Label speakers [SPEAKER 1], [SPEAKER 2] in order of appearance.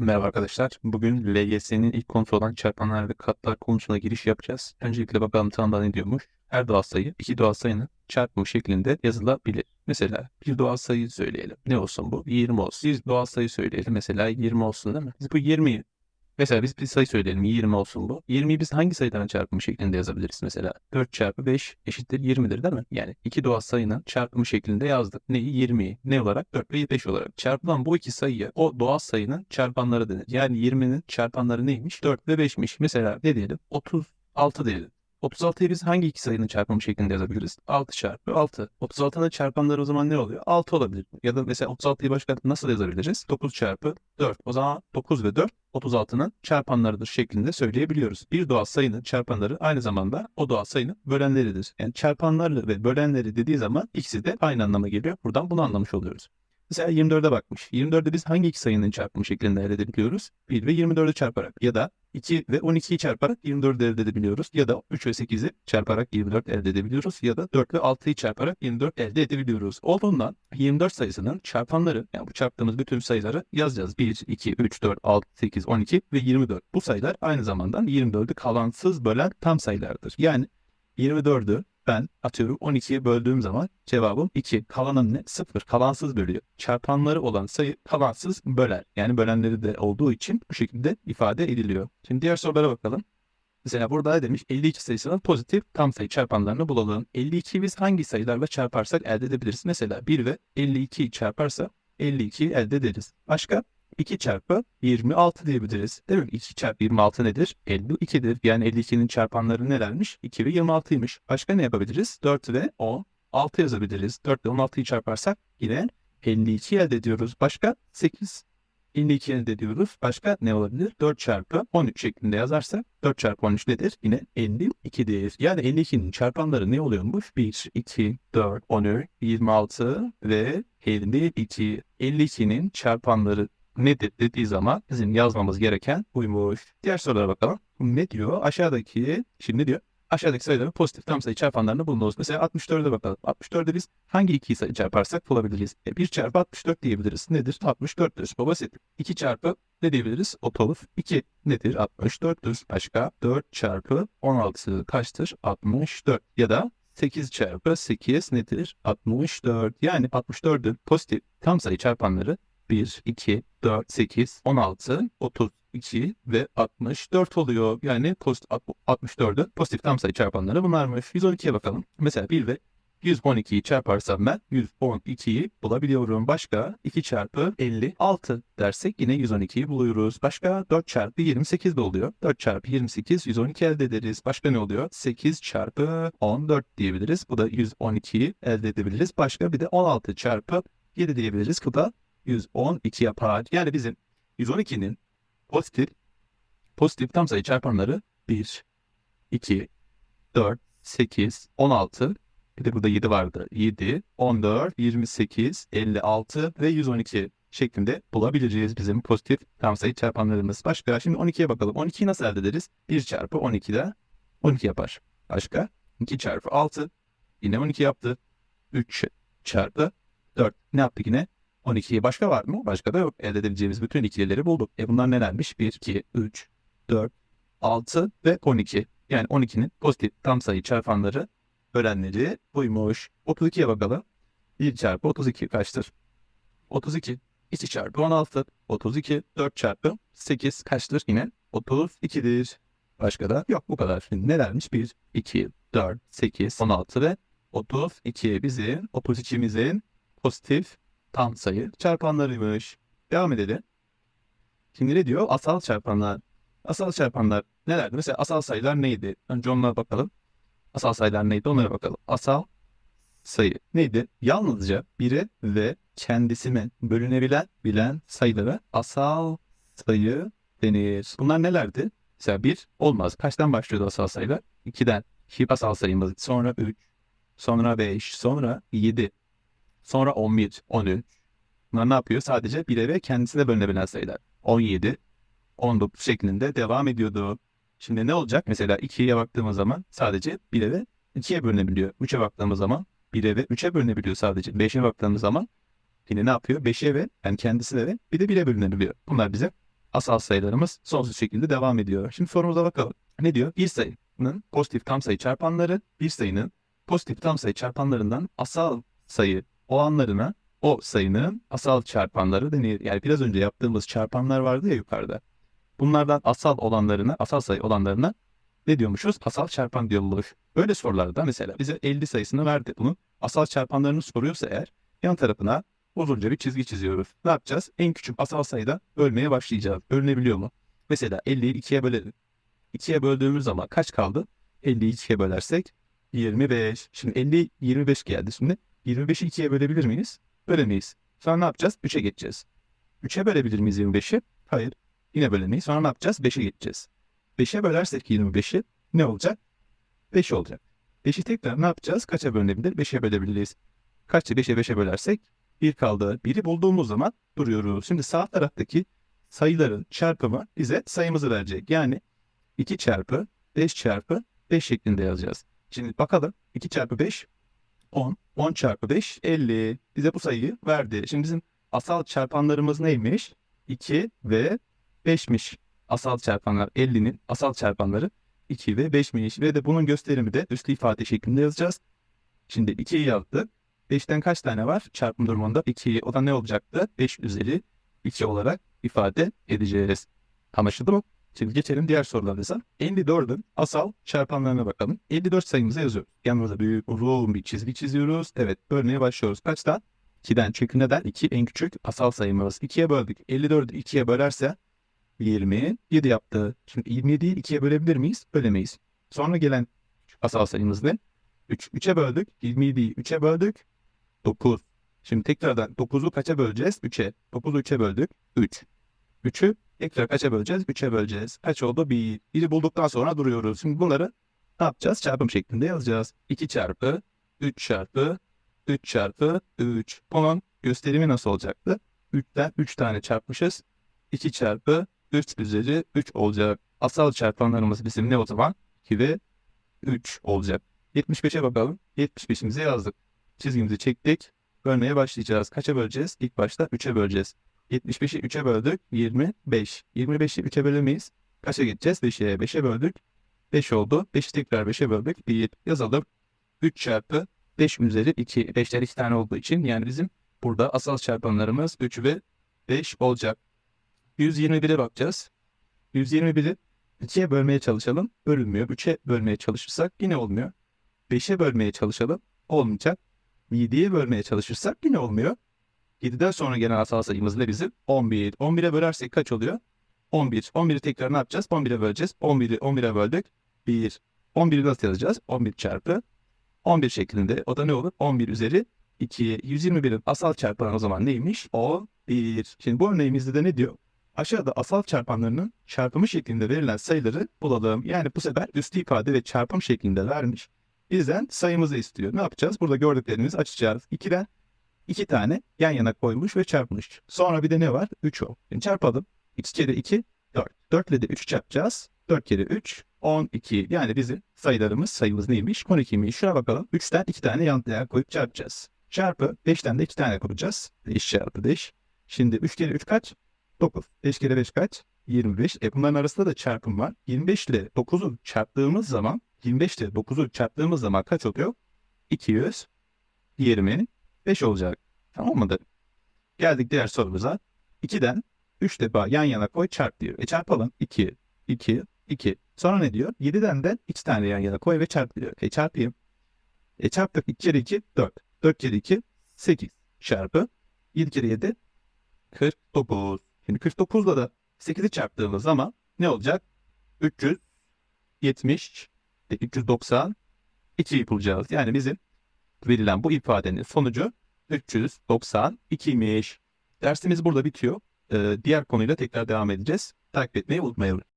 [SPEAKER 1] Merhaba arkadaşlar. Bugün LGS'nin ilk konusu olan çarpanlar ve katlar konusuna giriş yapacağız. Öncelikle bakalım tanımda ne diyormuş. Her doğal sayı iki doğal sayının çarpımı şeklinde yazılabilir. Mesela bir doğal sayı söyleyelim. Ne olsun bu? 20 olsun. Bir doğal sayı söyleyelim. Mesela 20 olsun değil mi? Biz bu 20'yi Mesela biz bir sayı söyleyelim 20 olsun bu. 20'yi biz hangi sayıların çarpımı şeklinde yazabiliriz mesela? 4 çarpı 5 eşittir 20'dir değil mi? Yani iki doğal sayının çarpımı şeklinde yazdık. Neyi? 20'yi. Ne olarak? 4 ve 5 olarak. Çarpılan bu iki sayıya o doğal sayının çarpanları denir. Yani 20'nin çarpanları neymiş? 4 ve 5'miş. Mesela ne diyelim? 36 diyelim. 36'yı biz hangi iki sayının çarpımı şeklinde yazabiliriz? 6 çarpı 6. 36'nın çarpanları o zaman ne oluyor? 6 olabilir. Ya da mesela 36'yı başka nasıl yazabiliriz? 9 çarpı 4. O zaman 9 ve 4 36'nın çarpanlarıdır şeklinde söyleyebiliyoruz. Bir doğal sayının çarpanları aynı zamanda o doğal sayının bölenleridir. Yani çarpanlarla ve bölenleri dediği zaman ikisi de aynı anlama geliyor. Buradan bunu anlamış oluyoruz. Mesela 24'e bakmış. 24'ü biz hangi iki sayının çarpımı şeklinde elde edebiliyoruz? 1 ve 24'ü çarparak ya da 2 ve 12'yi çarparak 24 elde edebiliyoruz. Ya da 3 ve 8'i çarparak 24 elde edebiliyoruz. Ya da 4 ve 6'yı çarparak 24 elde edebiliyoruz. Olduğundan 24 sayısının çarpanları yani bu çarptığımız bütün sayıları yazacağız. 1, 2, 3, 4, 6, 8, 12 ve 24. Bu sayılar aynı zamanda 24'ü kalansız bölen tam sayılardır. Yani 24'ü ben atıyorum 12'ye böldüğüm zaman cevabım 2. Kalanın ne? 0. Kalansız bölüyor. Çarpanları olan sayı kalansız böler. Yani bölenleri de olduğu için bu şekilde ifade ediliyor. Şimdi diğer sorulara bakalım. Mesela burada demiş? 52 sayısının pozitif tam sayı çarpanlarını bulalım. 52'yi biz hangi sayılarla çarparsak elde edebiliriz? Mesela 1 ve 52'yi çarparsa 52'yi elde ederiz. Başka? 2 çarpı 26 diyebiliriz. Değil mi? 2 çarpı 26 nedir? 52'dir. Yani 52'nin çarpanları nelermiş? 2 ve 26'ymış. Başka ne yapabiliriz? 4 ve 10. 6 yazabiliriz. 4 ile 16'yı çarparsak yine 52 elde ediyoruz. Başka 8 52 elde ediyoruz. Başka ne olabilir? 4 çarpı 13 şeklinde yazarsak 4 çarpı 13 nedir? Yine 52'dir. Yani 52'nin çarpanları ne oluyormuş? 1, 2, 4, 13, 26 ve 52. 52'nin çarpanları nedir dediği zaman bizim yazmamız gereken buymuş. Diğer sorulara bakalım. Ne diyor? Aşağıdaki şimdi diyor aşağıdaki sayıların pozitif tam sayı çarpanlarını bulunuz. Mesela 64'e bakalım. 64'e biz hangi iki sayı çarparsak bulabiliriz? E, 1 çarpı 64 diyebiliriz. Nedir? 64'tür. Bu basit. 2 çarpı ne diyebiliriz? 32 nedir? 64'tür. Başka 4 çarpı 16 kaçtır? 64. Ya da 8 çarpı 8 nedir? 64. Yani 64'ün pozitif tam sayı çarpanları 1, 2, 4, 8, 16, 32 ve 64 oluyor. Yani post 64'ün pozitif tam sayı çarpanları bunlarmış. 112'ye bakalım. Mesela 1 ve 112'yi çarparsam ben 112'yi bulabiliyorum. Başka 2 çarpı 56 dersek yine 112'yi buluyoruz. Başka 4 çarpı 28 de oluyor. 4 çarpı 28 112 elde ederiz. Başka ne oluyor? 8 çarpı 14 diyebiliriz. Bu da 112'yi elde edebiliriz. Başka bir de 16 çarpı 7 diyebiliriz. Bu da 112 yapar. Yani bizim 112'nin pozitif pozitif tam sayı çarpanları 1, 2, 4, 8, 16 bir de burada 7 vardı. 7, 14, 28, 56 ve 112 şeklinde bulabiliriz bizim pozitif tam sayı çarpanlarımız. Başka şimdi 12'ye bakalım. 12'yi nasıl elde ederiz? 1 çarpı 12 de 12 yapar. Başka 2 çarpı 6 yine 12 yaptı. 3 çarpı 4 ne yaptık yine? 12'ye başka var mı? Başka da yok. Elde edebileceğimiz bütün ikilileri bulduk. E bunlar nelermiş? 1, 2, 3, 4, 6 ve 12. Yani 12'nin pozitif tam sayı çarpanları öğrenleri buymuş. 32'ye bakalım. 1 çarpı 32 kaçtır? 32. 2 çarpı 16. 32. 4 çarpı 8 kaçtır? Yine 32'dir. Başka da yok bu kadar. Şimdi nelermiş? 1, 2, 4, 8, 16 ve 32 bizim 32'mizin pozitif tam sayı çarpanlarıymış. Devam edelim. Şimdi ne diyor? Asal çarpanlar. Asal çarpanlar nelerdi? Mesela asal sayılar neydi? Önce onlara bakalım. Asal sayılar neydi? Onlara bakalım. Asal sayı neydi? Yalnızca biri ve kendisine bölünebilen bilen sayılara asal sayı denir. Bunlar nelerdi? Mesela bir olmaz. Kaçtan başlıyordu asal sayılar? 2'den. İki asal sayımız. Sonra 3. Sonra 5. Sonra 7. Sonra 11, 13. Bunlar ne yapıyor? Sadece 1'e ve kendisine bölünebilen sayılar. 17, 19 şeklinde devam ediyordu. Şimdi ne olacak? Mesela 2'ye baktığımız zaman sadece 1'e ve 2'ye bölünebiliyor. 3'e baktığımız zaman 1'e ve 3'e bölünebiliyor sadece. 5'e baktığımız zaman yine ne yapıyor? 5'e ve yani kendisine ve bir de 1'e bölünebiliyor. Bunlar bize asal sayılarımız sonsuz şekilde devam ediyor. Şimdi sorumuza bakalım. Ne diyor? Bir sayının pozitif tam sayı çarpanları bir sayının pozitif tam sayı çarpanlarından asal sayı olanlarına o sayının asal çarpanları denir. Yani biraz önce yaptığımız çarpanlar vardı ya yukarıda. Bunlardan asal olanlarına, asal sayı olanlarına ne diyormuşuz? Asal çarpan diyormuş. Böyle sorularda mesela bize 50 sayısını verdi. Bunun asal çarpanlarını soruyorsa eğer yan tarafına uzunca bir çizgi çiziyoruz. Ne yapacağız? En küçük asal sayıda bölmeye başlayacağız. Bölünebiliyor mu? Mesela 50'yi 2'ye bölelim. 2'ye böldüğümüz zaman kaç kaldı? 50'yi 2'ye bölersek 25. Şimdi 50 25 geldi. Şimdi 25'i 2'ye bölebilir miyiz? Bölemeyiz. Sonra ne yapacağız? 3'e geçeceğiz. 3'e bölebilir miyiz 25'i? Hayır. Yine bölemeyiz. Sonra ne yapacağız? 5'e geçeceğiz. 5'e bölersek 25'i ne olacak? 5 olacak. 5'i tekrar ne yapacağız? Kaça bölünebilir? 5'e bölebiliriz. Kaçı 5'e 5'e bölersek 1 kaldı. 1'i bulduğumuz zaman duruyoruz. Şimdi sağ taraftaki sayıların çarpımı bize sayımızı verecek. Yani 2 çarpı 5 çarpı 5 şeklinde yazacağız. Şimdi bakalım 2 çarpı 5 10. 10 çarpı 5 50. Bize bu sayıyı verdi. Şimdi bizim asal çarpanlarımız neymiş? 2 ve 5'miş. Asal çarpanlar 50'nin asal çarpanları 2 ve 5'miş. Ve de bunun gösterimi de üslü ifade şeklinde yazacağız. Şimdi 2'yi yazdık. 5'ten kaç tane var? Çarpım durumunda 2. O da ne olacaktı? 5 üzeri 2 olarak ifade edeceğiz. Anlaşıldı mı? Şimdi geçelim diğer sorularımıza. 54'ün asal çarpanlarına bakalım. 54 sayımızı yazıyoruz. Yanımıza büyük uzun bir çizgi çiziyoruz. Evet bölmeye başlıyoruz. Kaçtan? 2'den. Çünkü neden? 2 en küçük asal sayımız. 2'ye böldük. 54'ü 2'ye bölerse 27 yaptı. Şimdi 27'yi 2'ye bölebilir miyiz? Bölemeyiz. Sonra gelen asal sayımız ne? 3. 3'e böldük. 27'yi 3'e böldük. 9. Şimdi tekrardan 9'u kaça böleceğiz? 3'e. 9'u 3'e böldük. 3. 3'ü tekrar kaça böleceğiz? 3'e böleceğiz. Kaç oldu? 1. 1'i bulduktan sonra duruyoruz. Şimdi bunları ne yapacağız? Çarpım şeklinde yazacağız. 2 çarpı 3 çarpı 3 çarpı 3. Bunun gösterimi nasıl olacaktı? 3'ten 3 tane çarpmışız. 2 çarpı 3 üzeri 3 olacak. Asal çarpanlarımız bizim ne o zaman? 2 ve 3 olacak. 75'e bakalım. 75'imizi yazdık. Çizgimizi çektik. Bölmeye başlayacağız. Kaça böleceğiz? İlk başta 3'e böleceğiz. 75'i 3'e böldük. 25. 25'i 3'e bölemeyiz. Kaça geçeceğiz? 5'e. 5'e böldük. 5 oldu. 5'i tekrar 5'e böldük. 1 yazalım. 3 çarpı 5 üzeri 2. 5'ler 2 tane olduğu için yani bizim burada asal çarpanlarımız 3 ve 5 olacak. 121'e bakacağız. 121'i 2'ye bölmeye çalışalım. Bölünmüyor. 3'e bölmeye çalışırsak yine olmuyor. 5'e bölmeye çalışalım. Olmayacak. 7'ye bölmeye çalışırsak yine olmuyor. 7'den sonra gelen asal sayımız ne bizim? 11. 11'e bölersek kaç oluyor? 11. 11'i tekrar ne yapacağız? 11'e böleceğiz. 11'i 11'e böldük. 1. 11'i nasıl yazacağız? 11 çarpı 11 şeklinde. O da ne olur? 11 üzeri 2. 121'in asal çarpanı o zaman neymiş? 11. Şimdi bu örneğimizde de ne diyor? Aşağıda asal çarpanlarının çarpımı şeklinde verilen sayıları bulalım. Yani bu sefer üstü ifade ve çarpım şeklinde vermiş. Bizden sayımızı istiyor. Ne yapacağız? Burada gördüklerimizi açacağız. 2'den 2 tane yan yana koymuş ve çarpmış. Sonra bir de ne var? 3 o. Şimdi çarpalım. x kere 2 4. 4 ile de 3'ü çarpacağız. 4 kere 3 12. Yani bizim sayılarımız sayımız neymiş? 12'ymiş. Şuna bakalım. 3'ten 2 tane yan değer koyup çarpacağız. Çarpı 5'ten de 2 tane koyacağız. 5 çarpı 5. Şimdi 3 kere 3 kaç? 9. 5 kere 5 kaç? 25. E bunların arasında da çarpım var. 25 ile 9'u çarptığımız zaman 25 ile 9'u çarptığımız zaman kaç oluyor? 225 olacak. Tamam mıdır? Geldik diğer sorumuza. 2'den 3 defa yan yana koy çarp diyor. E çarpalım. 2, 2, 2. Sonra ne diyor? 7'den de 2 tane yan yana koy ve çarp diyor. E çarpayım. E çarptık 2 kere 2 4. 4 kere 2 8 çarpı 7 kere 7 49. Şimdi 49 ile da 8'i çarptığımız zaman ne olacak? 370 ve 390 2'yi bulacağız. Yani bizim verilen bu ifadenin sonucu 392'ymiş. Dersimiz burada bitiyor. Ee, diğer konuyla tekrar devam edeceğiz. Takip etmeyi unutmayalım.